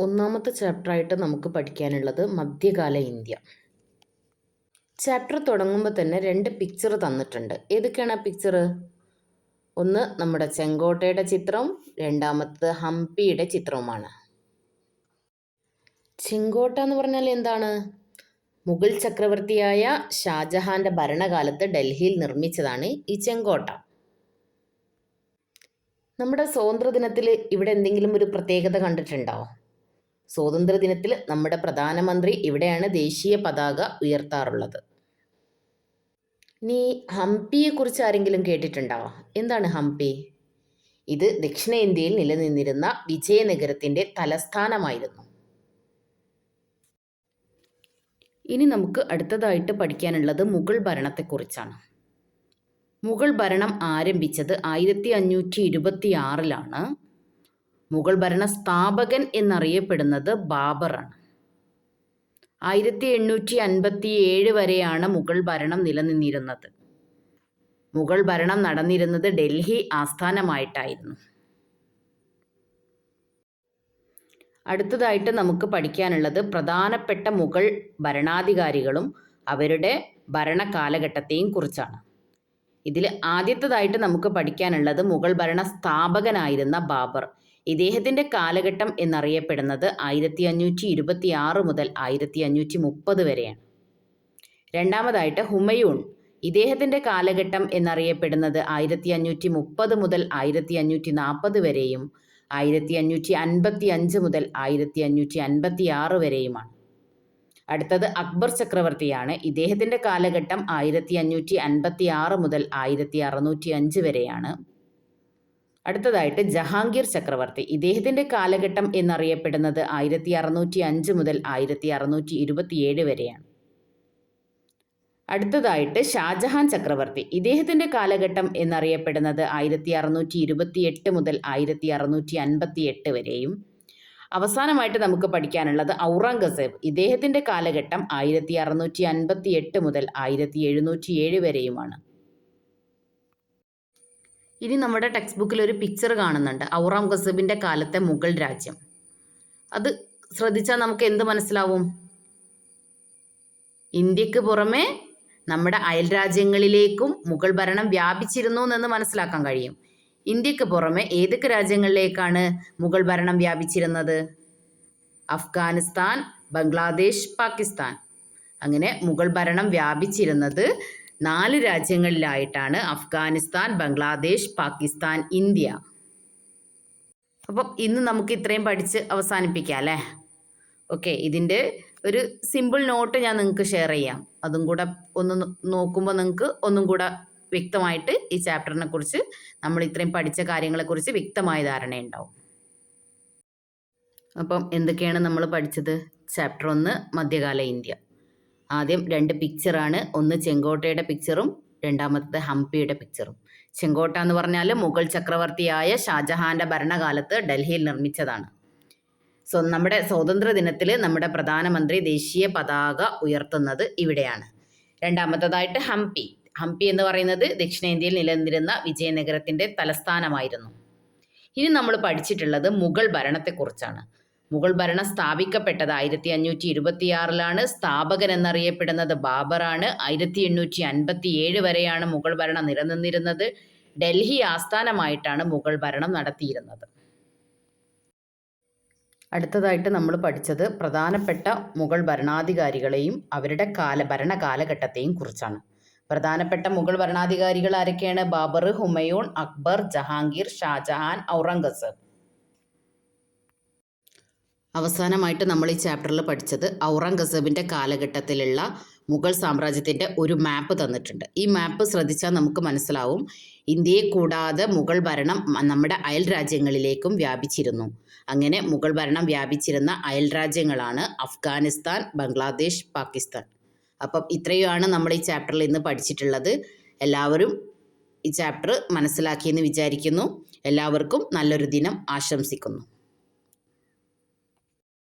ഒന്നാമത്തെ ചാപ്റ്ററായിട്ട് നമുക്ക് പഠിക്കാനുള്ളത് മധ്യകാല ഇന്ത്യ. ചാപ്റ്റർ തുടങ്ങുമ്പോൾ തന്നെ രണ്ട് പിക്ചർ തന്നിട്ടുണ്ട്. ഏതൊക്കെയാണ് ആ പിക്ചർ ഒന്ന് നമ്മുടെ ചെങ്കോട്ടയുടെ ചിത്രം രണ്ടാമത്തത് ഹംപിയുടെ ചിത്രവുമാണ്. ചെങ്കോട്ട എന്ന് പറഞ്ഞാൽ എന്താണ്? മുഗൾ ചക്രവർത്തിയായ ഷാജഹാന്റെ ഭരണകാലത്ത് ഡൽഹിയിൽ നിർമ്മിച്ചതാണ് ഈ ചെങ്കോട്ട. നമ്മുടെ സ്വാതന്ത്ര്യദിനത്തിൽ ഇവിടെ എന്തെങ്കിലും ഒരു പ്രത്യേകത കണ്ടിട്ടുണ്ടോ? സ്വാതന്ത്ര്യദിനത്തിൽ നമ്മുടെ പ്രധാനമന്ത്രി ഇവിടെയാണ് ദേശീയ പതാക ഉയർത്താറുള്ളത്. ഇനി ഹംപിയെക്കുറിച്ച് ആരെങ്കിലും കേട്ടിട്ടുണ്ടോ? എന്താണ് ഹംപി? ഇത് ദക്ഷിണേന്ത്യയിൽ നിലനിന്നിരുന്ന വിജയനഗരത്തിന്റെ തലസ്ഥാനമായിരുന്നു. ഇനി നമുക്ക് അടുത്തതായിട്ട് പഠിക്കാനുള്ളത് മുഗൾ ഭരണത്തെക്കുറിച്ചാണ്. മുഗൾ ഭരണം ആരംഭിച്ചത് ആയിരത്തി അഞ്ഞൂറ്റി ഇരുപത്തി ആറിലാണ് മുഗൾ ഭരണ സ്ഥാപകൻ എന്നറിയപ്പെടുന്നത് ബാബറാണ്. ആയിരത്തി എണ്ണൂറ്റി അൻപത്തി ഏഴ് വരെയാണ് മുഗൾ ഭരണം നിലനിന്നിരുന്നത്. മുഗൾ ഭരണം നടന്നിരുന്നത് ഡൽഹി ആസ്ഥാനമായിട്ടായിരുന്നു. അടുത്തതായിട്ട് നമുക്ക് പഠിക്കാനുള്ളത് പ്രധാനപ്പെട്ട മുഗൾ ഭരണാധികാരികളും അവരുടെ ഭരണ കാലഘട്ടത്തെയും കുറിച്ചാണ്. ഇതിൽ ആദ്യത്തതായിട്ട് നമുക്ക് പഠിക്കാനുള്ളത് മുഗൾ ഭരണ സ്ഥാപകനായിരുന്ന ബാബർ. ഇദ്ദേഹത്തിന്റെ കാലഘട്ടം എന്നറിയപ്പെടുന്നത് ആയിരത്തി അഞ്ഞൂറ്റി ഇരുപത്തി ആറ് മുതൽ ആയിരത്തി അഞ്ഞൂറ്റി മുപ്പത് വരെയാണ്. രണ്ടാമതായിട്ട് ഹുമയൂൺ. ഇദ്ദേഹത്തിന്റെ കാലഘട്ടം എന്നറിയപ്പെടുന്നത് ആയിരത്തി അഞ്ഞൂറ്റി മുപ്പത് മുതൽ ആയിരത്തി അഞ്ഞൂറ്റി നാൽപ്പത് വരെയും ആയിരത്തി അഞ്ഞൂറ്റി അൻപത്തി അഞ്ച് മുതൽ ആയിരത്തി അഞ്ഞൂറ്റി അൻപത്തി ആറ് വരെയുമാണ്. അടുത്തത് അക്ബർ ചക്രവർത്തിയാണ്. ഇദ്ദേഹത്തിന്റെ കാലഘട്ടം ആയിരത്തി അഞ്ഞൂറ്റി അൻപത്തി ആറ് മുതൽ ആയിരത്തി അറുന്നൂറ്റി അഞ്ച് വരെയാണ്. അടുത്തതായിട്ട് ജഹാംഗീർ ചക്രവർത്തി. ഇദ്ദേഹത്തിന്റെ കാലഘട്ടം എന്നറിയപ്പെടുന്നത് ആയിരത്തി അറുന്നൂറ്റി അഞ്ച് മുതൽ ആയിരത്തി അറുന്നൂറ്റി ഇരുപത്തിയേഴ് വരെയാണ്. അടുത്തതായിട്ട് ഷാജഹാൻ ചക്രവർത്തി. ഇദ്ദേഹത്തിന്റെ കാലഘട്ടം എന്നറിയപ്പെടുന്നത് ആയിരത്തി അറുന്നൂറ്റി ഇരുപത്തി എട്ട് മുതൽ ആയിരത്തി അറുന്നൂറ്റി അൻപത്തി എട്ട് വരെയും. അവസാനമായിട്ട് നമുക്ക് പഠിക്കാനുള്ളത് ഔറംഗസേബ്. ഇദ്ദേഹത്തിന്റെ കാലഘട്ടം ആയിരത്തി അറുന്നൂറ്റി അൻപത്തി എട്ട് മുതൽ ആയിരത്തി എഴുന്നൂറ്റി ഏഴ് വരെയുമാണ്. ഇനി നമ്മുടെ ടെക്സ്റ്റ് ബുക്കിൽ ഒരു പിക്ചർ കാണുന്നുണ്ട്. ഔറാം ഖസബിന്റെ കാലത്തെ മുഗൾ രാജ്യം. അത് ശ്രദ്ധിച്ചാൽ നമുക്ക് എന്ത് മനസ്സിലാവും? ഇന്ത്യയ്ക്ക് പുറമെ നമ്മുടെ അയൽ രാജ്യങ്ങളിലേക്കും മുഗൾ ഭരണം വ്യാപിച്ചിരുന്നു എന്ന് മനസ്സിലാക്കാൻ കഴിയും. ഇന്ത്യയ്ക്ക് പുറമെ ഏതൊക്കെ രാജ്യങ്ങളിലേക്കാണ് മുഗൾ ഭരണം വ്യാപിച്ചിരുന്നത്? അഫ്ഗാനിസ്ഥാൻ ബംഗ്ലാദേശ് പാകിസ്ഥാൻ. അങ്ങനെ മുഗൾ ഭരണം വ്യാപിച്ചിരുന്നത് നാല് രാജ്യങ്ങളിലായിട്ടാണ് അഫ്ഗാനിസ്ഥാൻ ബംഗ്ലാദേശ് പാകിസ്ഥാൻ ഇന്ത്യ. അപ്പം ഇന്ന് നമുക്ക് ഇത്രയും പഠിച്ച് അവസാനിപ്പിക്കാം അല്ലേ? ഓക്കെ ഇതിന്റെ ഒരു സിമ്പിൾ നോട്ട് ഞാൻ നിങ്ങൾക്ക് ഷെയർ ചെയ്യാം. അതും കൂടെ ഒന്ന് നോക്കുമ്പോൾ നിങ്ങൾക്ക് ഒന്നും കൂടെ വ്യക്തമായിട്ട് ഈ ചാപ്റ്ററിനെ കുറിച്ച് നമ്മൾ ഇത്രയും പഠിച്ച കാര്യങ്ങളെക്കുറിച്ച് വ്യക്തമായ ധാരണയുണ്ടാവും. അപ്പം എന്തൊക്കെയാണ് നമ്മൾ പഠിച്ചത്? ചാപ്റ്റർ ഒന്ന് മധ്യകാല ഇന്ത്യ. ആദ്യം രണ്ട് പിക്ചറാണ് ഒന്ന് ചെങ്കോട്ടയുടെ പിക്ചറും രണ്ടാമത്തത് ഹംപിയുടെ പിക്ചറും ചെങ്കോട്ട എന്ന് പറഞ്ഞാൽ മുഗൾ ചക്രവർത്തിയായ ഷാജഹാന്റെ ഭരണകാലത്ത് ഡൽഹിയിൽ നിർമ്മിച്ചതാണ്. സോ നമ്മുടെ സ്വാതന്ത്ര്യ ദിനത്തിൽ നമ്മുടെ പ്രധാനമന്ത്രി ദേശീയ പതാക ഉയർത്തുന്നത് ഇവിടെയാണ്. രണ്ടാമത്തതായിട്ട് ഹംപി. ഹംപി എന്ന് പറയുന്നത് ദക്ഷിണേന്ത്യയിൽ നിലനിന്നിരുന്ന വിജയനഗരത്തിന്റെ തലസ്ഥാനമായിരുന്നു. ഇനി നമ്മൾ പഠിച്ചിട്ടുള്ളത് മുഗൾ ഭരണത്തെക്കുറിച്ചാണ്. മുഗൾ ഭരണം സ്ഥാപിക്കപ്പെട്ടത് ആയിരത്തി അഞ്ഞൂറ്റി ഇരുപത്തിയാറിലാണ് സ്ഥാപകൻ എന്നറിയപ്പെടുന്നത് ബാബറാണ്. ആയിരത്തി എണ്ണൂറ്റി അൻപത്തി ഏഴ് വരെയാണ് മുഗൾ ഭരണം നിലനിന്നിരുന്നത്. ഡൽഹി ആസ്ഥാനമായിട്ടാണ് മുഗൾ ഭരണം നടത്തിയിരുന്നത്. അടുത്തതായിട്ട് നമ്മൾ പഠിച്ചത് പ്രധാനപ്പെട്ട മുഗൾ ഭരണാധികാരികളെയും അവരുടെ കാല ഭരണ കാലഘട്ടത്തെയും കുറിച്ചാണ്. പ്രധാനപ്പെട്ട മുഗൾ ഭരണാധികാരികൾ ആരൊക്കെയാണ്? ബാബർ ഹുമയൂൺ അക്ബർ ജഹാംഗീർ ഷാജഹാൻ ഔറംഗസേബ്. അവസാനമായിട്ട് നമ്മൾ ഈ ചാപ്റ്ററിൽ പഠിച്ചത് ഔറംഗസേബിന്റെ കാലഘട്ടത്തിലുള്ള മുഗൾ സാമ്രാജ്യത്തിന്റെ ഒരു മാപ്പ് തന്നിട്ടുണ്ട്. ഈ മാപ്പ് ശ്രദ്ധിച്ചാൽ നമുക്ക് മനസ്സിലാവും. ഇന്ത്യയെ കൂടാതെ മുഗൾ ഭരണം നമ്മുടെ അയൽ രാജ്യങ്ങളിലേക്കും വ്യാപിച്ചിരുന്നു. അങ്ങനെ മുഗൾ ഭരണം വ്യാപിച്ചിരുന്ന അയൽ രാജ്യങ്ങളാണ് അഫ്ഗാനിസ്ഥാൻ ബംഗ്ലാദേശ് പാകിസ്ഥാൻ. അപ്പം ഇത്രയുമാണ് നമ്മൾ ഈ ചാപ്റ്ററിൽ ഇന്ന് പഠിച്ചിട്ടുള്ളത്. എല്ലാവരും ഈ ചാപ്റ്റർ മനസ്സിലാക്കിയെന്ന് വിചാരിക്കുന്നു. എല്ലാവർക്കും നല്ലൊരു ദിനം ആശംസിക്കുന്നു.